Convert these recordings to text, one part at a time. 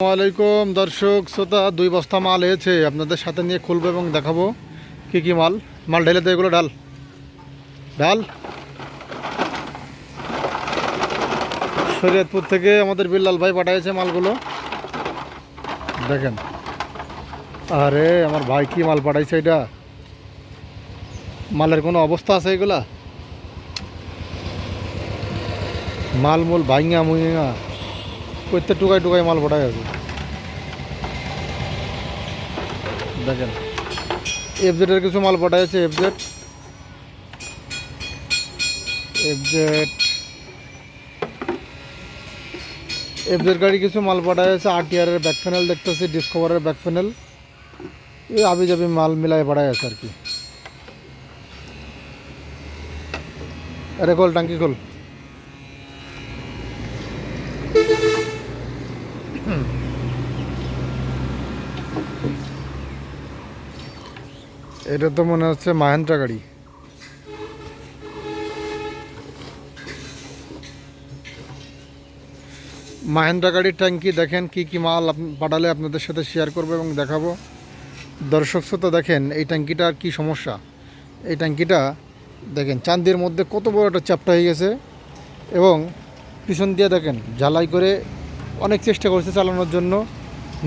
আসসালামাইকুম দর্শক, শ্রোতা, দুই বস্তা মাল হয়েছে আপনাদের সাথে নিয়ে খুলবো এবং দেখাবো কি কি মাল। মাল ঢেলে তো এগুলো, ডাল। ডাল? শরীয়তপুর থেকে আমাদের বিল্লাল ভাই পাঠিয়েছে মালগুলো। দেখেন। আরে, আমার ভাই কি মাল পাঠাইছে এটা? মালের কোনো অবস্থা আছে এগুলা? মাল মূল ভাইঙ্গা মুইঙ্গা প্রত্যেক টুকায় টুকায় মাল পাঠায় আছে দেখেন এফজেডের কিছু মাল পাঠাইছে এফজেড এফজেড এফজেড গাড়ি কিছু মাল পাঠাইছে আরটিআরের ব্যাক প্যানেল দেখতেছি ডিসকভারের ব্যাক প্যানেল এই আবি যাবি মাল মিলাই পাঠায় আছে আর কি আরে খোল টাঙ্কি খোল এটা তো মনে হচ্ছে মাহেন্দ্রা গাড়ি। মাহেন্দ্রা গাড়ির ট্যাঙ্কি দেখেন কি কি মাল পাঠালে আপনাদের সাথে শেয়ার করব এবং দেখাবো। দর্শক শ্রোতা দেখেন, এই ট্যাঙ্কিটার কি সমস্যা? এই ট্যাঙ্কিটা দেখেন চান্দির মধ্যে কত বড় একটা চ্যাপটা হয়ে গেছে এবং পিছন দিয়ে দেখেন ঝালাই করে অনেক চেষ্টা করছে চালানোর জন্য।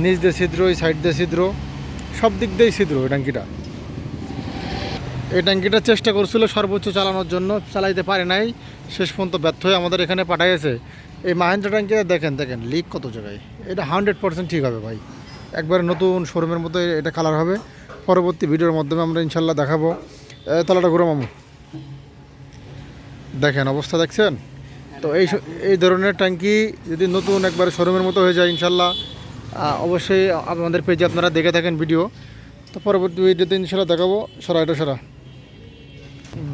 নিচ দিয়ে ছিদ্র, এই সাইড দিয়ে ছিদ্র। সব দিক দিয়েই ছিদ্র এই ট্যাঙ্কিটা। এই ট্যাঙ্কিটা চেষ্টা করছিল সর্বোচ্চ চালানোর জন্য, চালাইতে পারে নাই। শেষ পর্যন্ত ব্যর্থ হয়ে আমাদের এখানে পাঠাইছে। এই মাহেন্দ্রা ট্যাঙ্কিটা দেখেন দেখেন লিক কত জায়গায়। এটা হান্ড্রেড পার্সেন্ট ঠিক হবে ভাই। একবারে নতুন শোরুমের মতো এটা কালার হবে। পরবর্তী ভিডিওর মাধ্যমে আমরা ইনশাল্লাহ দেখাবো। তলাটা ঘুরো মামু। দেখেন, অবস্থা দেখছেন? তো এই এই ধরনের ট্যাঙ্কি যদি নতুন একবারে শোরুমের মতো হয়ে যায় ইনশাল্লাহ অবশ্যই আমাদের পেজে আপনারা দেখে থাকেন ভিডিও। তো পরবর্তী ভিডিওতে ইনশাল্লাহ দেখাবো সরা এটা সরা।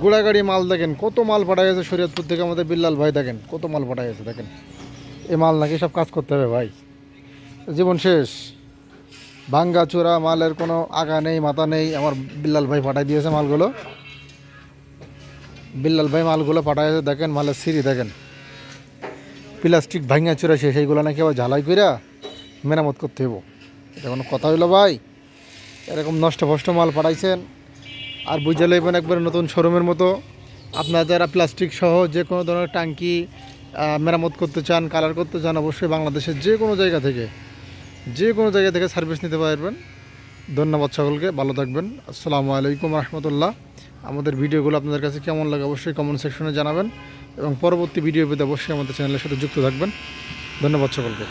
গোড়া গাড়ি মাল দেখেন, কত মাল পাঠাই গেছে শরীয়তপুর থেকে আমাদের বিল্লাল ভাই দেখেন, কত মাল পাঠাই গেছে দেখেন। এই মাল নাকি সব কাজ করতে হবে ভাই। জীবন শেষ। ভাঙ্গা চোরা মালের কোনো আগা নেই, মাথা নেই, আমার বিল্লাল ভাই পাঠাই দিয়েছে মালগুলো। বিল্লাল ভাই মালগুলো পাঠাইছে দেখেন মালের সিঁড়ি দেখেন। প্লাস্টিক ভাঙ্গা চোরা শেষ এইগুলো নাকি আবার ঝালাই কইরা মেরামত করতে হইব। এটা কোনো কথা হইল ভাই? এরকম নষ্ট ফষ্ট মাল পাঠাইছেন, আর বুঝে লইবেন একবার নতুন শোরুমের মতো। আপনারা যারা প্লাস্টিক সহ যে কোনো ধরনের ট্যাঙ্কি মেরামত করতে চান, কালার করতে চান, অবশ্যই বাংলাদেশের যে কোনো জায়গা থেকে, যে কোনো জায়গা থেকে সার্ভিস নিতে পারবেন। ধন্যবাদ সকলকে, ভালো থাকবেন। আসসালামু আলাইকুম রহমতুল্লাহ। আমাদের ভিডিওগুলো আপনাদের কাছে কেমন লাগে অবশ্যই কমেন্ট সেকশনে জানাবেন এবং পরবর্তী ভিডিও পেতে অবশ্যই আমাদের চ্যানেলের সাথে যুক্ত থাকবেন। ধন্যবাদ সকলকে।